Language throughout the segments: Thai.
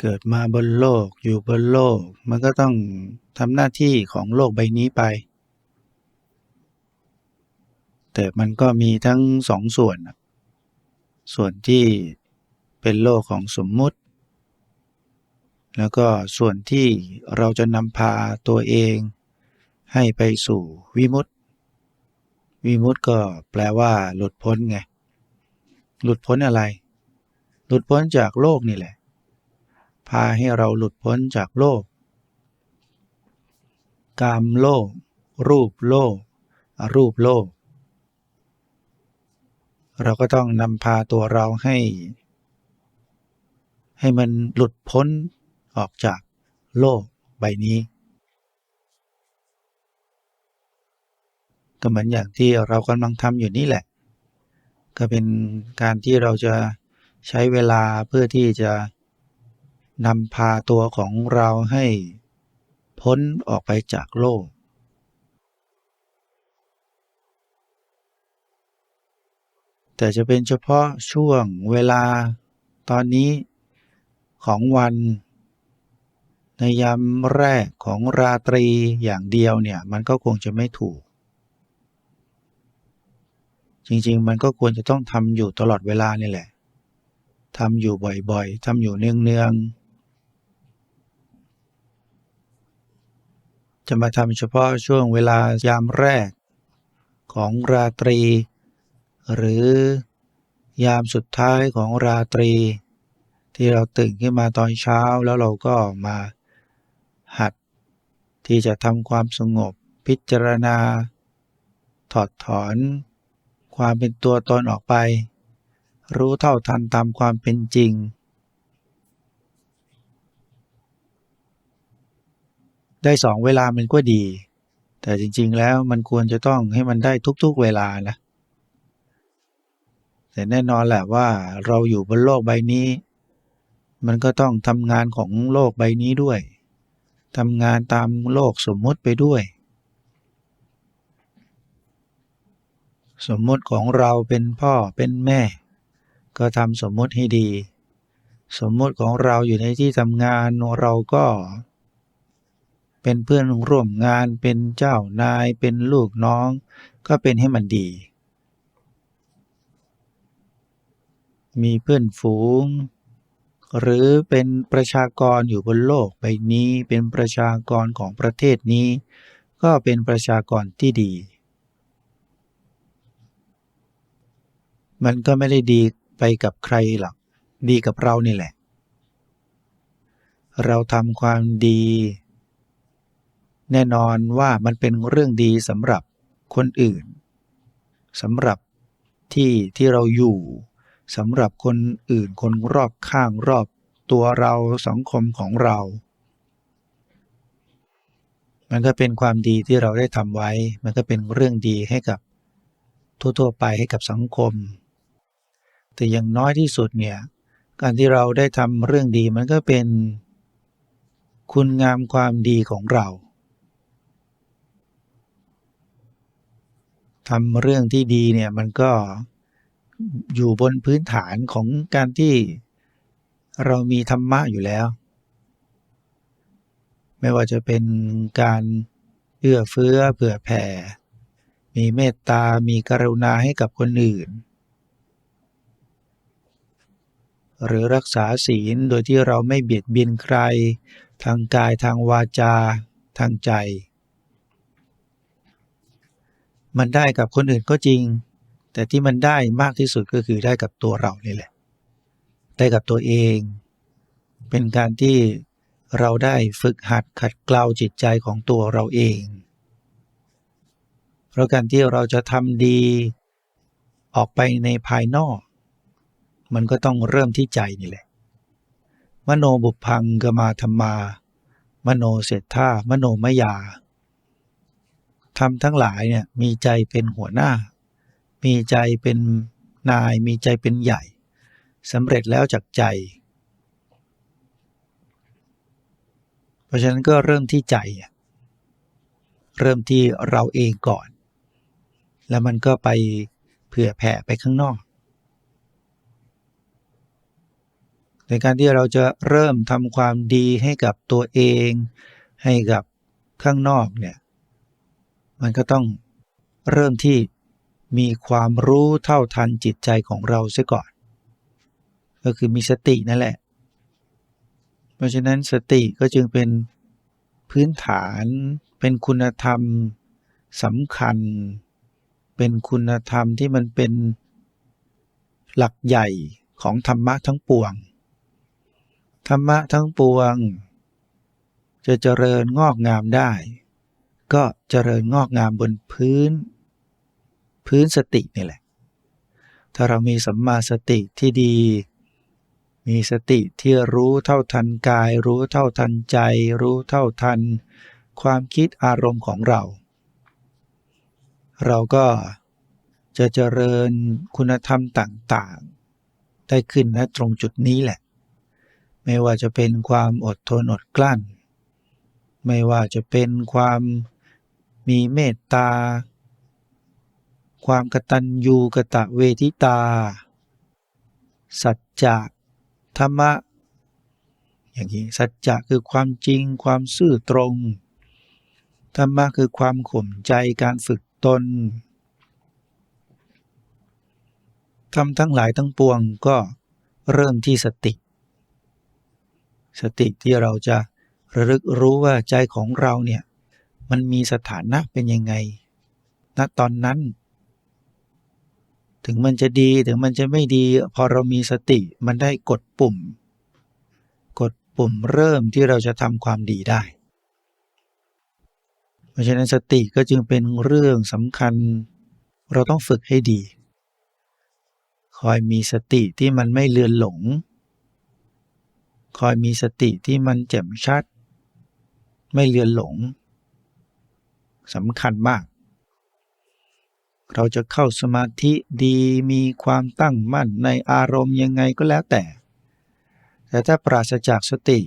เกิดมาบนโลกอยู่บนโลก มันก็ต้องทำหน้าที่ของโลกใบนี้ไป แต่มันก็มีทั้งสองส่วน ส่วนที่เป็นโลกของสมมุติ แล้วก็ส่วนที่เราจะนำพาตัวเอง ให้ไปสู่วิมุตติ วิมุตติก็แปลว่าหลุดพ้นไง หลุดพ้นอะไร หลุดพ้นจากโลกนี่แหละ พาให้เราหลุดพ้นจากโลก กามโลก รูปโลก อรูปโลก เราก็ต้องนำพาตัวเราให้ ให้มันหลุดพ้นออกจากโลกใบนี้ ก็เหมือนอย่างที่เรากำลังทำอยู่นี่แหละ ก็เป็นการที่เราจะใช้เวลาเพื่อที่จะ นำพาตัวของเราให้พ้นออกไปจากโลก แต่จะเป็นเฉพาะช่วงเวลาตอนนี้ของวัน ในยามแรกของราตรีอย่างเดียวเนี่ย มันก็คงจะไม่ถูก จริงๆ มันก็ควรจะต้องทำอยู่ตลอดเวลานี่แหละทำอยู่บ่อยๆทำอยู่เนืองๆ จะมาทำเฉพาะช่วงเวลายามแรกของราตรี หรือยามสุดท้ายของราตรี ที่เราตื่นขึ้นมาตอนเช้าแล้วเราก็มาหัด ที่จะทำความสงบพิจารณา ถอดถอน ความเป็นตัวตนออกไป รู้เท่าทันตามความเป็นจริง ได้สองเวลามันก็ดี แต่จริง ๆ แล้วมันควรจะต้องให้มันได้ทุกๆเวลานะ แต่แน่นอนแหละว่าเราอยู่บนโลกใบนี้ มันก็ต้องทำงานของโลกใบนี้ด้วยทำงานตามโลกสมมติไปด้วย สมมติของเราเป็นพ่อเป็นแม่ ก็ทำสมมติให้ดี สมมติของเราอยู่ในที่ทำงานเราก็ เป็นเพื่อนร่วมงาน เป็นเจ้านาย เป็นลูกน้อง ก็เป็นให้มันดี มีเพื่อนฝูง หรือเป็นประชากรอยู่บนโลกใบนี้ เป็นประชากรของประเทศนี้ ก็เป็นประชากรที่ดี มันก็ไม่ได้ดีไปกับใครหรอก ดีกับเรานี่แหละ เราทำความดี แน่นอนว่ามันเป็นเรื่องดีสำหรับคนอื่นสำหรับที่ที่เราอยู่สำหรับคนอื่นคนรอบข้างรอบตัวเราสังคมของเรา มันก็เป็นความดีที่เราได้ทำไว้ มันก็เป็นเรื่องดีให้กับทั่วๆไปให้กับสังคม แต่อย่างน้อยที่สุดเนี่ยการที่เราได้ทำเรื่องดีมันก็เป็น คุณงามความดีของเรา ทำเรื่องที่ดีเนี่ยมันก็อยู่บนพื้นฐานของการที่เรามีธรรมะอยู่แล้ว ไม่ว่าจะเป็นการเอื้อเฟื้อเผื่อแผ่ มีเมตตา มีกรุณาให้กับคนอื่น หรือรักษาศีลโดยที่เราไม่เบียดเบียนใคร ทางกายทางวาจา ทางใจ มันได้กับคนอื่นก็จริง แต่ที่มันได้มากที่สุดก็คือได้กับตัวเรานี่แหละ ได้กับตัวเอง เป็นการที่เราได้ฝึกหัดขัดเกลาจิตใจของตัวเราเอง เพราะการที่เราจะทำดีออกไปในภายนอก มันก็ต้องเริ่มที่ใจนี่แหละ มโนบุพังกมาธรรมา มโนเศรษฐามโนมยา ทำทั้งหลายเนี่ยมีใจเป็นหัวหน้า มีใจเป็นนาย มีใจเป็นใหญ่สำเร็จแล้วจากใจ เพราะฉะนั้นก็เริ่มที่ใจ เริ่มที่เราเองก่อน แล้วมันก็ไปเผื่อแผ่ไปข้างนอก ในการที่เราจะเริ่มทำความดีให้กับตัวเอง ให้กับข้างนอกเนี่ย มันก็ต้องเริ่มที่มีความรู้เท่าทันจิตใจของเราเสียก่อน ก็คือมีสตินั่นแหละ เพราะฉะนั้นสติก็จึงเป็นพื้นฐานเป็นคุณธรรมสำคัญ เป็นคุณธรรมที่มันเป็นหลักใหญ่ของธรรมะทั้งปวง ธรรมะทั้งปวง จะเจริญงอกงามได้ ก็เจริญงอกงามบนพื้น พื้นสตินี่แหละ ถ้าเรามีสัมมาสติที่ดี มีสติที่รู้เท่าทันกาย รู้เท่าทันใจ รู้เท่าทัน ความคิดอารมณ์ของเรา เราก็จะเจริญคุณธรรมต่างๆ ได้ขึ้นณตรงจุดนี้แหละ ไม่ว่าจะเป็นความอดทนอดกลั้น ไม่ว่าจะเป็นความ มีเมตตา ความกตัญญูกะตะเวทิตา สัจจะธรรมะ อย่างนี้สัจจะคือความจริงความซื่อตรง ธรรมะคือความข่มใจการฝึกตนทำทั้งหลายทั้งปวงก็เริ่มที่สติ สติที่เราจะระลึกรู้ว่าใจของเราเนี่ย มันมีสถานะเป็นยังไงณตอนนั้น ถึงมันจะดีถึงมันจะไม่ดี พอเรามีสติมันได้กดปุ่ม กดปุ่มเริ่มที่เราจะทำความดีได้ เพราะฉะนั้นสติก็จึงเป็นเรื่องสำคัญ เราต้องฝึกให้ดี คอยมีสติที่มันไม่เลือนหลง คอยมีสติที่มันแจ่มชัด ไม่เลือนหลง สำคัญมาก เราจะเข้าสมาธิดีมีความตั้งมั่นในอารมณ์ยังไงก็แล้วแต่ แต่ถ้าปราศจากสติ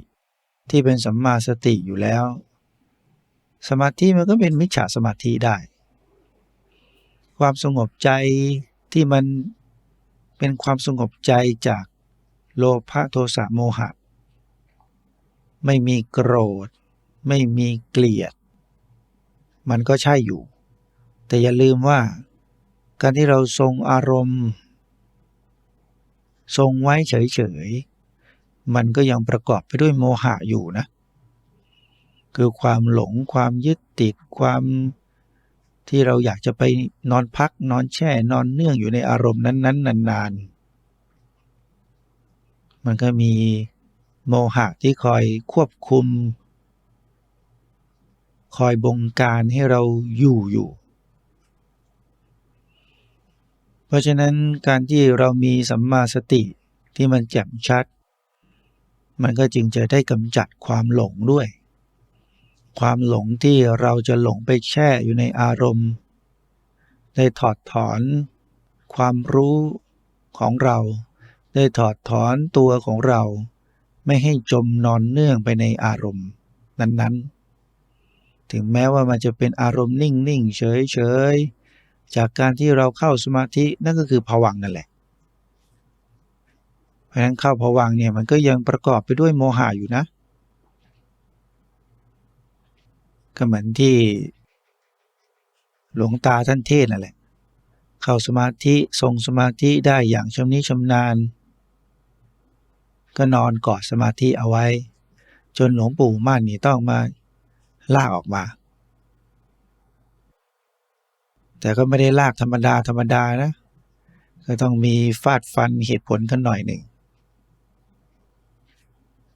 ที่เป็นสัมมาสติอยู่แล้ว สมาธิมันก็เป็นมิจฉาสมาธิได้ ความสงบใจที่มันเป็นความสงบใจจากโลภะโทสะโมหะ ไม่มีโกรธ ไม่มีเกลียด มันก็ใช่อยู่ แต่อย่าลืมว่า การที่เราทรงอารมณ์ ทรงไว้เฉยๆ มันก็ยังประกอบไปด้วยโมหะอยู่นะ คือความหลงความยึดติดความที่เราอยากจะไปนอนพักนอนแช่นอนเนื่องอยู่ในอารมณ์นั้น ๆ นานๆมันก็มีโมหะที่คอยควบคุม คอยบงการให้เราอยู่อยู่ เพราะฉะนั้นการที่เรามีสัมมาสติที่มันแจ่มชัด มันก็จึงจะได้กำจัดความหลงด้วย ความหลงที่เราจะหลงไปแช่อยู่ในอารมณ์ ได้ถอดถอน ความรู้ของเรา ได้ถอดถอนตัวของเรา ไม่ให้จมนอนเนื่องไปในอารมณ์ นั้นๆ ถึงแม้ว่ามันจะเป็นอารมณ์นิ่ง ๆ เฉย ๆ จากการที่เราเข้าสมาธินั่นก็คือผวังนั่นแหละ เพราะฉะนั้นเข้าผวังเนี่ยมันก็ยังประกอบไปด้วยโมหะอยู่นะ ก็เหมือนที่หลวงตาท่านเทศนั่นแหละ เข้าสมาธิทรงสมาธิได้อย่างชำนิชำนาญ ก็นอนกอดสมาธิเอาไว้ จนหลวงปู่ม่านนี่ต้องมา ลากออกมา แต่ก็ไม่ได้ลากธรรมดาธรรมดานะ ก็ต้องมีฟาดฟันเหตุผลกันหน่อยหนึ่ง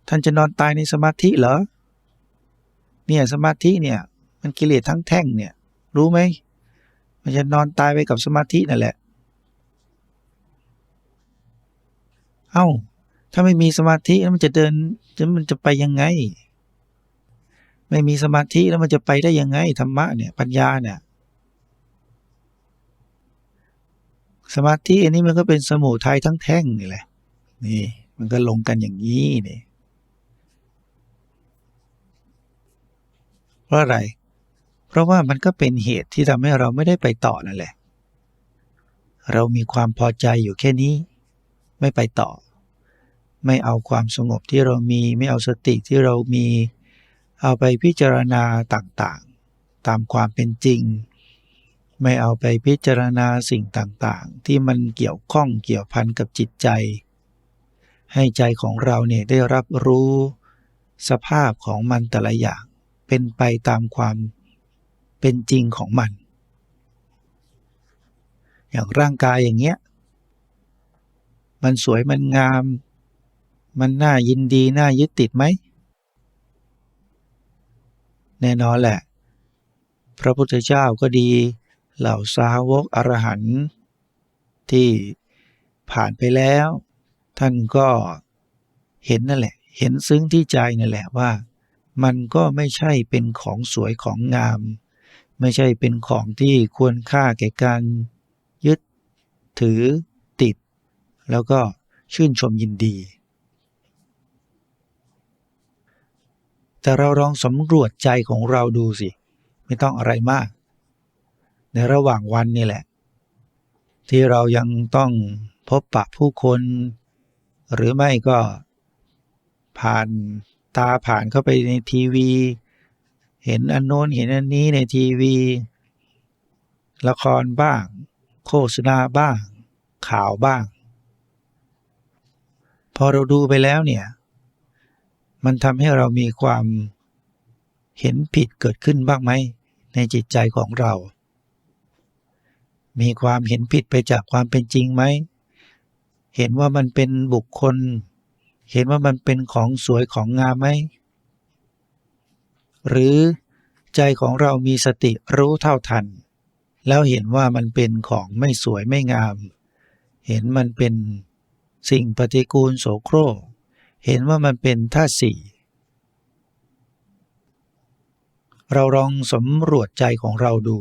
ท่านจะนอนตายในสมาธิเหรอ เนี่ยสมาธิเนี่ย มันกิเลสทั้งแท่งเนี่ย รู้ไหม มันจะนอนตายไปกับสมาธินั่นแหละ เอา้า ถ้าไม่มีสมาธิแล้วมันจะเดินมันจะไปยังไง ไม่มีสมาธิแล้วมันจะไปได้ยังไงธรรมะเนี่ยปัญญาเนี่ยสมาธิอันนี้มันก็เป็นสมุทัยทั้งแท่งนี่แหละ นี่ มันก็ลงกันอย่างนี้นี่เพราะอะไร เพราะว่ามันก็เป็นเหตุที่ทำให้เราไม่ได้ไปต่อนั่นแหละ เรามีความพอใจอยู่แค่นี้ ไม่ไปต่อ ไม่เอาความสงบที่เรามี ไม่เอาสติที่เรามี เอาไปพิจารณาต่างๆ ตามความเป็นจริง ไม่เอาไปพิจารณาสิ่งต่างๆ ที่มันเกี่ยวข้องเกี่ยวพันกับจิตใจ ให้ใจของเราเนี่ยได้รับรู้สภาพของมันแต่ละอย่างเป็นไปตามความเป็นจริงของมัน อย่างร่างกายอย่างเงี้ย มันสวยมันงาม มันน่ายินดีน่ายึดติดไหม แน่นอนแหละ พระพุทธเจ้าก็ดี เหล่าสาวกอรหันต์ที่ผ่านไปแล้ว ท่านก็เห็นนั่นแหละ เห็นซึ้งที่ใจนั่นแหละว่า มันก็ไม่ใช่เป็นของสวยของงาม ไม่ใช่เป็นของที่ควรค่าแก่การยึดถือติด แล้วก็ชื่นชมยินดี แต่เราลองสำรวจใจของเราดูสิ ไม่ต้องอะไรมาก ในระหว่างวันนี่แหละ ที่เรายังต้องพบปะผู้คน หรือไม่ก็ผ่านตาผ่านเข้าไปในทีวี เห็นอันโน้นเห็นอันนี้ในทีวี ละครบ้าง โฆษณาบ้าง ข่าวบ้าง พอเราดูไปแล้วเนี่ย มันทำให้เรามีความเห็นผิดเกิดขึ้นบ้างไหม ในจิตใจของเรา มีความเห็นผิดไปจากความเป็นจริงไหม เห็นว่ามันเป็นบุคคล เห็นว่ามันเป็นของสวยของงามไหม หรือใจของเรามีสติรู้เท่าทัน แล้วเห็นว่ามันเป็นของไม่สวยไม่งาม เห็นมันเป็นสิ่งปฏิกูลโสโครก เห็นว่ามันเป็นท่าสี่เราลองสำรวจใจของเราดู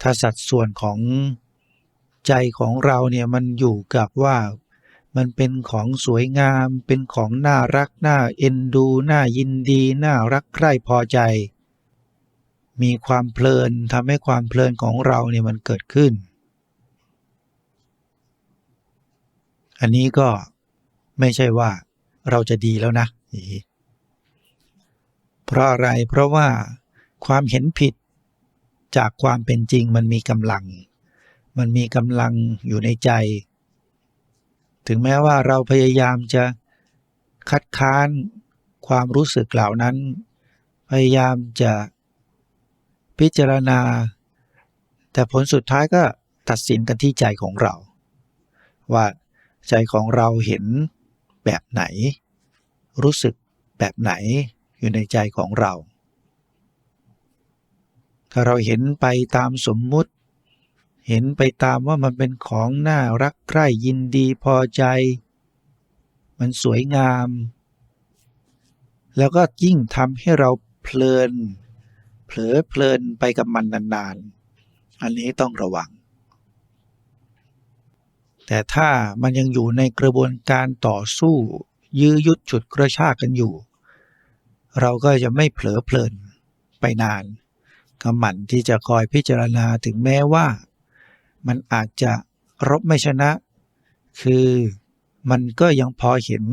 ถ้าสัดส่วนของใจของเราเนี่ยมันอยู่กับว่ามันเป็นของสวยงาม เป็นของน่ารัก น่าเอ็นดู น่ายินดี น่ารักใคร่พอใจ มีความเพลินทำให้ความเพลินของเราเนี่ยมันเกิดขึ้น อันนี้ก็ ไม่ใช่ว่าเราจะดีแล้วนะเพราะอะไรเพราะว่าความเห็นผิดจากความเป็นจริงมันมีกำลัง มันมีกำลังอยู่ในใจ ถึงแม้ว่าเราพยายามจะคัดค้านความรู้สึกเหล่านั้น พยายามจะพิจารณา แต่ผลสุดท้ายก็ตัดสินกันที่ใจของเรา ว่าใจของเราเห็น แบบไหน รู้สึกแบบไหนอยู่ในใจของเรา ถ้าเราเห็นไปตามสมมุติ เห็นไปตามว่ามันเป็นของน่ารักใคร่ยินดีพอใจ มันสวยงาม แล้วก็ยิ่งทำให้เราเพลิน เผลอเพลินไปกับมันนานๆ อันนี้ต้องระวัง แต่ถ้ามันยังอยู่ในกระบวนการต่อสู้ ยื้อยุดฉุดกระชากกันอยู่ เราก็จะไม่เผลอเพลินไปนานก็หมั่นที่จะคอยพิจารณาถึงแม้ว่า มันอาจจะรบไม่ชนะ คือมันก็ยังพอเห็น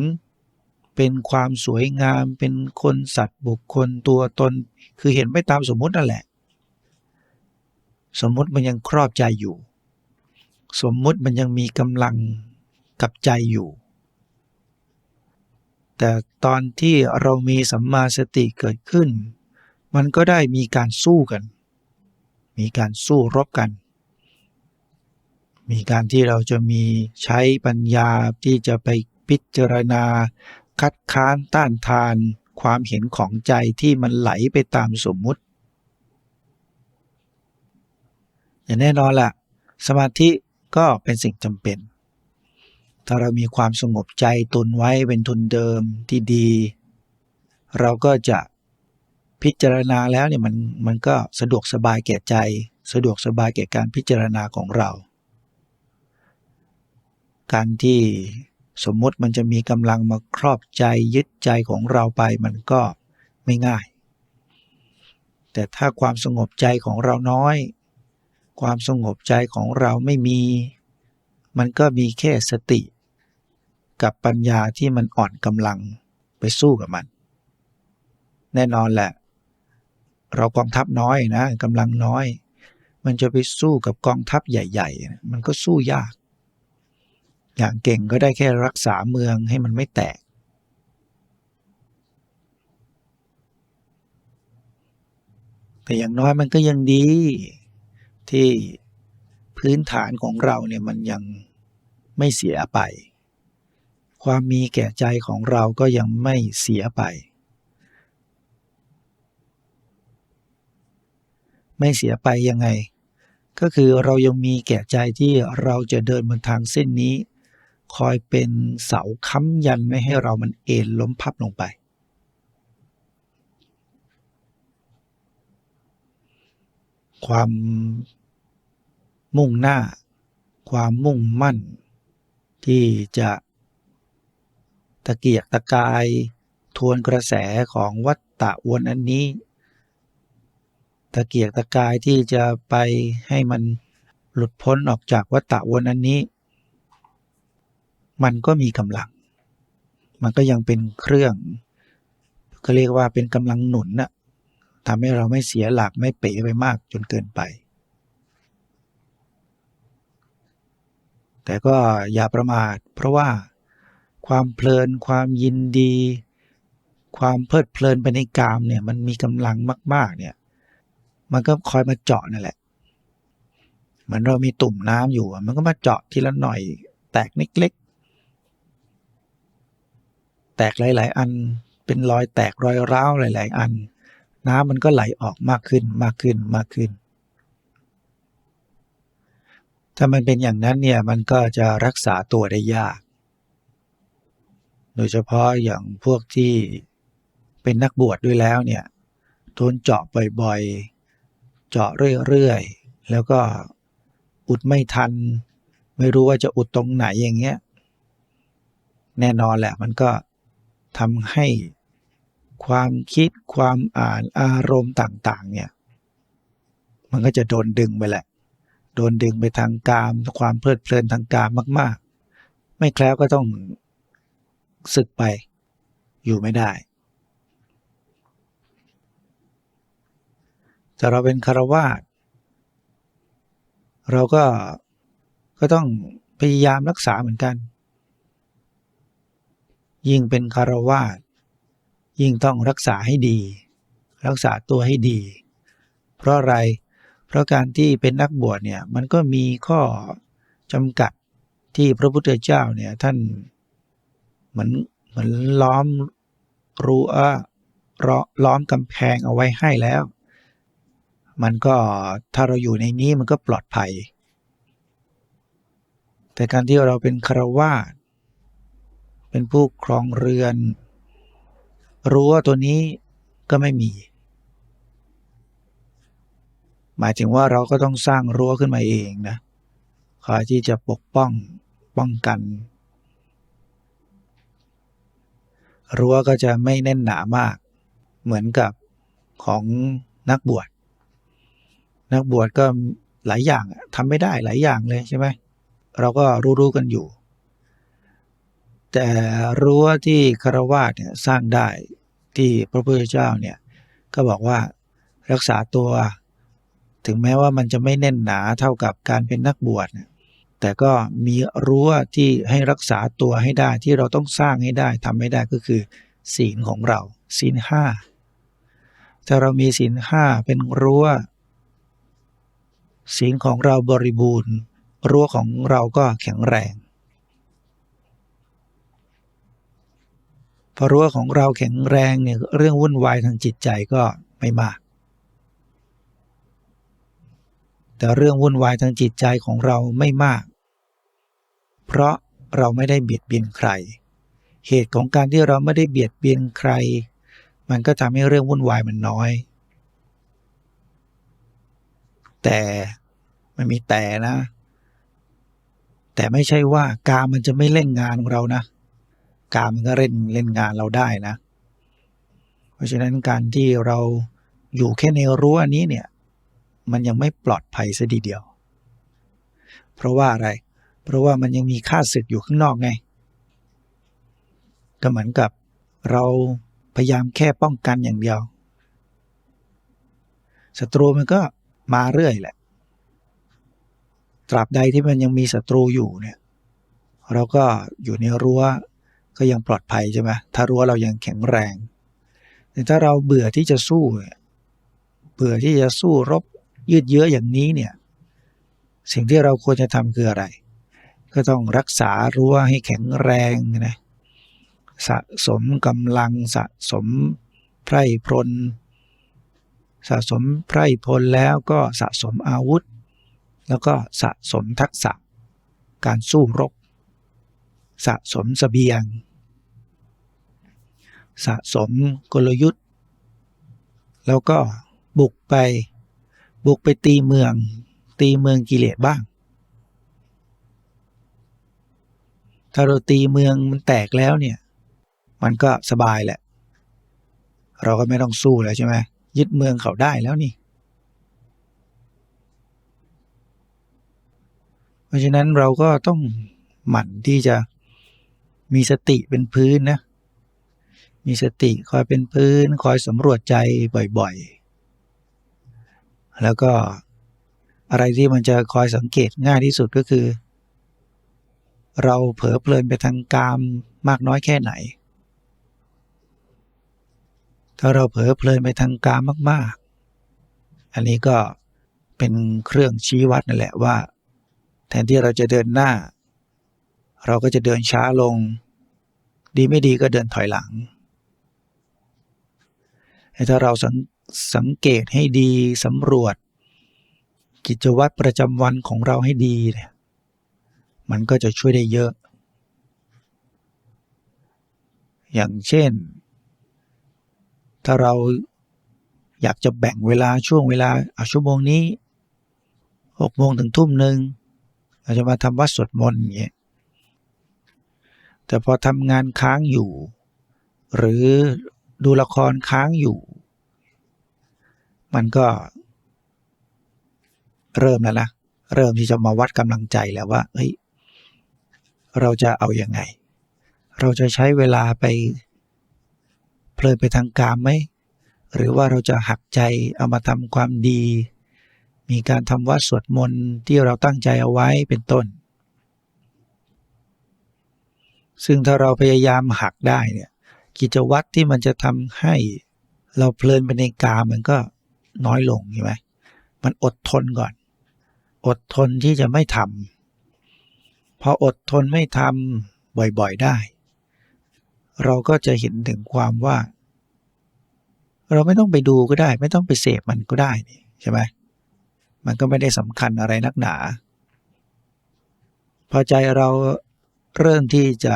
เป็นความสวยงามเป็นคนสัตว์บุคคลตัวตน คือเห็นไม่ตามสมมุตินั่นแหละ สมมุติมันยังครอบใจอยู่ สมมุติมันยังมีกำลังกับใจอยู่ แต่ตอนที่เรามีสัมมาสติเกิดขึ้น มันก็ได้มีการสู้กัน มีการสู้รบกัน มีการที่เราจะมีใช้ปัญญาที่จะไปพิจารณา คัดค้านต้านทานความเห็นของใจที่มันไหลไปตามสมมุติอย่างแน่นอนละสมาธิ ก็เป็นสิ่งจำเป็น ถ้าเรามีความสงบใจตุนไว้เป็นทุนเดิมที่ดี เราก็จะพิจารณาแล้วเนี่ยมันมันก็สะดวกสบายแก่ใจ สะดวกสบายแก่การพิจารณาของเรา การที่สมมติมันจะมีกำลังมาครอบใจยึดใจของเราไปมันก็ไม่ง่าย แต่ถ้าความสงบใจของเราน้อย ความสงบใจของเราไม่มี มันก็มีแค่สติ กับปัญญาที่มันอ่อนกำลังไปสู้กับมัน แน่นอนแหละ เรากองทัพน้อยนะกำลังน้อย มันจะไปสู้กับกองทัพใหญ่ๆ มันก็สู้ยาก อย่างเก่งก็ได้แค่รักษาเมืองให้มันไม่แตกแต่อย่างน้อยมันก็ยังดี ที่พื้นฐานของเราเนี่ยมันยังไม่เสียไป ความมีแก่ใจของเราก็ยังไม่เสียไป ไม่เสียไปยังไง ก็คือเรายังมีแก่ใจที่เราจะเดินบนทางเส้นนี้ คอยเป็นเสาค้ำยันไม่ให้เรามันเอ็นล้มพับลงไป ความมุ่งหน้า ความมุ่งมั่น ที่จะตะเกียกตะกายทวนกระแสของวัฏฏะวนอันนี้ ตะเกียกตะกายที่จะไปให้มันหลุดพ้นออกจากวัฏฏะวนอันนี้ มันก็มีกำลัง มันก็ยังเป็นเครื่องก็เรียกว่าเป็นกำลังหนุนนะ ทำให้เราไม่เสียหลักไม่เป๋ไปมากจนเกินไป แต่ก็อย่าประมาท เพราะว่าความเพลินความยินดี ความเพลิดเพลินไปในกามเนี่ยมันมีกำลังมาก ๆ เนี่ย มันก็คอยมาเจาะนั่นแหละเหมือนเรามีตุ่มน้ำอยู่มันก็มาเจาะทีละหน่อย แตกเล็กแตกหลาย ๆ อัน เป็นรอยแตกรอยร้าวหลาย ๆ อัน น้ำมันก็ไหลออกมากขึ้นมากขึ้นมากขึ้น ถ้ามันเป็นอย่างนั้นเนี่ยมันก็จะรักษาตัวได้ยาก โดยเฉพาะอย่างพวกที่เป็นนักบวชดด้วยแล้วเนี่ยโดนเจาะบ่อยๆ เจาะเรื่อยๆ แล้วก็อุดไม่ทัน ไม่รู้ว่าจะอุดตรงไหนอย่างเงี้ย แน่นอนแหละมันก็ทำให้ ความคิดความอ่านอารมณ์ต่างๆ เนี่ย มันก็จะโดนดึงไปแหละ โดนดึงไปทางกาม ความเพลิดเพลินทางกามมาก ๆ ไม่แคล้วก็ต้องศึกไปอยู่ไม่ได้ แต่เราเป็นคารวาสเราก็ก็ต้องพยายามรักษาเหมือนกัน ยิ่งเป็นคารวาส ยิ่งต้องรักษาให้ดี รักษาตัวให้ดี เพราะอะไร เพราะการที่เป็นนักบวชเนี่ยมันก็มีข้อจำกัดที่พระพุทธเจ้าเนี่ยท่านเหมือนเหมือนล้อมรั้วล้อมกำแพงเอาไว้ให้แล้ว มันก็ถ้าเราอยู่ในนี้มันก็ปลอดภัย แต่การที่เราเป็นคารวาสเป็นผู้ครองเรือน รั้วตัวนี้ก็ไม่มี หมายถึงว่าเราก็ต้องสร้างรั้วขึ้นมาเองนะคอยที่จะปกป้องป้องกัน รั้วก็จะไม่แน่นหนามาก เหมือนกับของนักบวชนักบวชก็หลายอย่างทำไม่ได้หลายอย่างเลยใช่ไหมเราก็รู้ๆกันอยู่ แต่รั้วที่คารวาสเนี่ยสร้างได้ที่พระพุทธเจ้าเนี่ยก็บอกว่ารักษาตัว ถึงแม้ว่ามันจะไม่แน่นหนาเท่ากับการเป็นนักบวชแต่ก็มีรั้วที่ให้รักษาตัวให้ได้ที่เราต้องสร้างให้ได้ทำให้ได้ก็คือ ศีลของเรา ศีลห้าถ้าเรามีศีลห้าเป็นรั้วศีลของเราบริบูรณ์ รั้วของเราก็แข็งแรง พอรั้วของเราแข็งแรงเนี่ยเรื่องวุ่นวายทางจิตใจก็ไม่มาก แต่เรื่องวุ่นวายทางจิตใจของเราไม่มาก เพราะเราไม่ได้เบียดเบียนใคร เหตุของการที่เราไม่ได้เบียดเบียนใคร มันก็ทำให้เรื่องวุ่นวายมันน้อย แต่มันมีแต่นะ แต่ไม่ใช่ว่ากามันจะไม่เล่นงานของเรานะ กามมันก็เล่นเล่นงานเราได้นะ เพราะฉะนั้นการที่เราอยู่แค่ในรั้วนี้เนี่ย มันยังไม่ปลอดภัยซะดีเดียว เพราะว่าอะไร เพราะว่ามันยังมีค่าศึกอยู่ข้างนอกไง ก็เหมือนกับเราพยายามแค่ป้องกันอย่างเดียว ศัตรูมันก็มาเรื่อยแหละ ตราบใดที่มันยังมีศัตรูอยู่เนี่ย เราก็อยู่ในรั้ว ก็ยังปลอดภัยใช่ไหมถ้ารั้วเรายังแข็งแรง แต่ถ้าเราเบื่อที่จะสู้เบื่อที่จะสู้รบยืดเยื้ออย่างนี้เนี่ย สิ่งที่เราควรจะทำคืออะไร ก็ต้องรักษารั้วให้แข็งแรงนะสะสมกำลังสะสมไพร่พล สะสมไพร่พลแล้วก็สะสมอาวุธ แล้วก็สะสมทักษะการสู้รบ สะสมสเสบียง สะสมกลยุทธ์ แล้วก็บุกไปบุกไปตีเมือง ตีเมืองกิเลสบ้าง ถ้าเราตีเมืองมันแตกแล้วเนี่ย มันก็สบายแหละ เราก็ไม่ต้องสู้แล้วใช่ไหมยึดเมืองเขาได้แล้วนี่ เพราะฉะนั้นเราก็ต้องหมั่นที่จะ มีสติเป็นพื้นนะ มีสติคอยเป็นพื้น คอยสำรวจใจบ่อยๆ แล้วก็อะไรที่มันจะคอยสังเกตง่ายที่สุดก็คือ เราเผลอเพลินไปทางกามมากน้อยแค่ไหน ถ้าเราเผลอเพลินไปทางกามมาก ๆ อันนี้ก็เป็นเครื่องชี้วัดนั่นแหละว่า แทนที่เราจะเดินหน้า เราก็จะเดินช้าลง ดีไม่ดีก็เดินถอยหลังถ้าเราสังสังเกตให้ดีสำรวจ กิจวัตรประจำวันของเราให้ดีเนี่ยมันก็จะช่วยได้เยอะ อย่างเช่น ถ้าเราอยากจะแบ่งเวลาช่วงเวลาเอาชั่วโมงนี้หกโมงถึงทุ่มหนึ่งเราจะมาทำวัดสวดมนต์อย่างเงี้ย แต่พอทำงานค้างอยู่ หรือดูละครค้างอยู่ มันก็เริ่มแล้วนะเริ่มที่จะมาวัดกำลังใจแล้วว่าเฮ้ยเราจะเอาอยัางไง เราจะใช้เวลาไปเพลินไปทางกามไหมหรือว่าเราจะหักใจเอามาทำความดี มีการทำวัดสวดมนต์ที่เราตั้งใจเอาไว้เป็นต้น ซึ่งถ้าเราพยายามหักได้เนี่ย กิจวัตรที่มันจะทำให้เราเพลินไปในกามมันก็น้อยลงใช่ไหมมันอดทนก่อน อดทนที่จะไม่ทำพออดทนไม่ทำบ่อยๆได้ เราก็จะเห็นถึงความว่า เราไม่ต้องไปดูก็ได้ ไม่ต้องไปเสพมันก็ได้นี่ใช่ไหมมันก็ไม่ได้สำคัญอะไรนักหนา พอใจเรา เริ่มที่จะ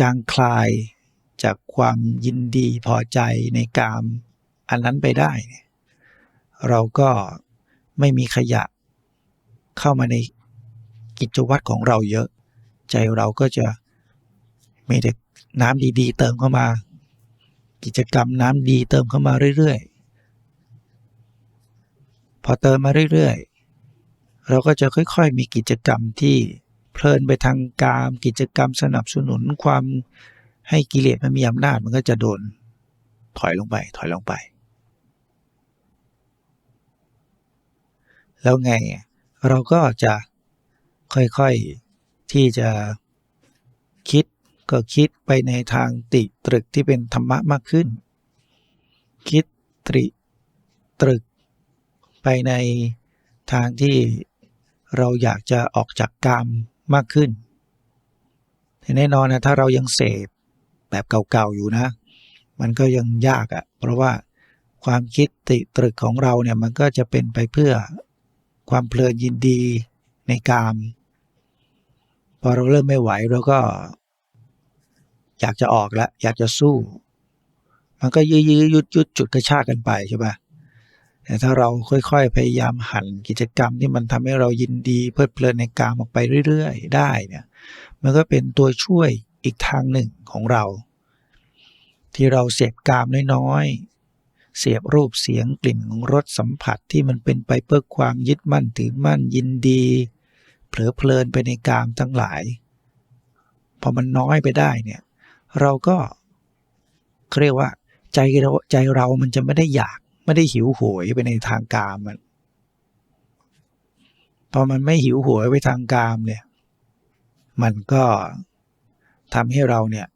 จางคลายจากความยินดีพอใจในกามอันนั้นไปได้ เราก็ไม่มีขยะเข้ามาในกิจวัตรของเราเยอะ ใจเราก็จะมีแต่น้ำดีๆ เติมเข้ามา กิจกรรมน้ำดีเติมเข้ามาเรื่อยๆ พอเติมมาเรื่อยๆ เราก็จะค่อยๆ มีกิจกรรมที่ เพลินไปทางกามกิจกรรมสนับสนุนความให้กิเลสมันมีอำนาจมันก็จะโดนถอยลงไป ถอยลงไป แล้วไงเราก็จะค่อยๆที่จะคิดก็คิดไปในทางติตรึกที่เป็นธรรมะมากขึ้น คิดตริตรึกไปในทางที่เราอยากจะออกจากกรรม มากขึ้นแต่แน่นอนนะถ้าเรายังเสพแบบเก่าๆอยู่นะ มันก็ยังยากอะ่ะ เพราะว่าความคิดติตรึกของเราเนี่ยมันก็จะเป็นไปเพื่อความเพลินยินดีในกาม พอเราเริ่มไม่ไหวเราก็ อยากจะออกล้วอยากจะสู้ มันก็ยื้อยื้อยุดยุดจุดกระชากกันไปใช่ปะ แต่ถ้าเราค่อยๆ พยายามหันกิจกรรมที่มันทำให้เรายินดีเพลิดเพลินในกามออกไปเรื่อยๆ ได้เนี่ยมันก็เป็นตัวช่วยอีกทางหนึ่งของเรา ที่เราเสพกามน้อยๆเสียบรูปเสียงกลิ่นของรสสัมผัสที่มันเป็นไปเพื่อความยึดมั่นถือมั่นยินดี เผลอเพลินไปในกามทั้งหลาย พอมันน้อยไปได้เนี่ยเราก็เขาเรียกว่าใจเราใจเรามันจะไม่ได้อยาก ไม่ได้หิวโหยไปในทางกามมันพอมันไม่หิวโหวยไปทางกามเนี่ย มันก็ทำให้เราเนี่ย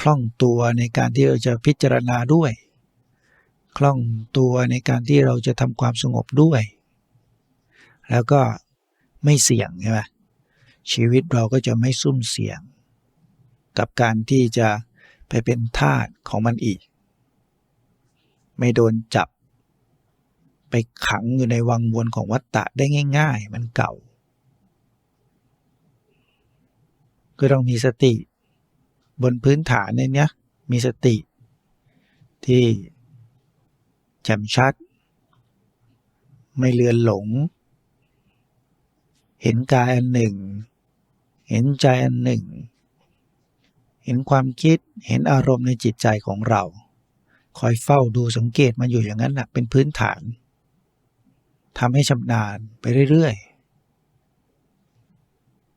คล่องตัวในการที่เราจะพิจารณาด้วย คล่องตัวในการที่เราจะทำความสงบด้วย แล้วก็ไม่เสี่ยงใช่ไหมชีวิตเราก็จะไม่ซุ่มเสี่ยง กับการที่จะไปเป็นทาสของมันอีก ไม่โดนจับ ไปขังอยู่ในวังวนของวัฏฏะได้ง่าย ๆ มันเก่า ก็ต้องมีสติ บนพื้นฐานในเนี้ยมีสติ ที่แจ่มชัด ไม่เลือนหลง เห็นกายอันหนึ่ง เห็นใจอันหนึ่ง เห็นความคิดเห็นอารมณ์ในจิตใจของเรา คอยเฝ้าดูสังเกตมันอยู่อย่างนั้นแหละเป็นพื้นฐานทำให้ชำนาญไปเรื่อยๆ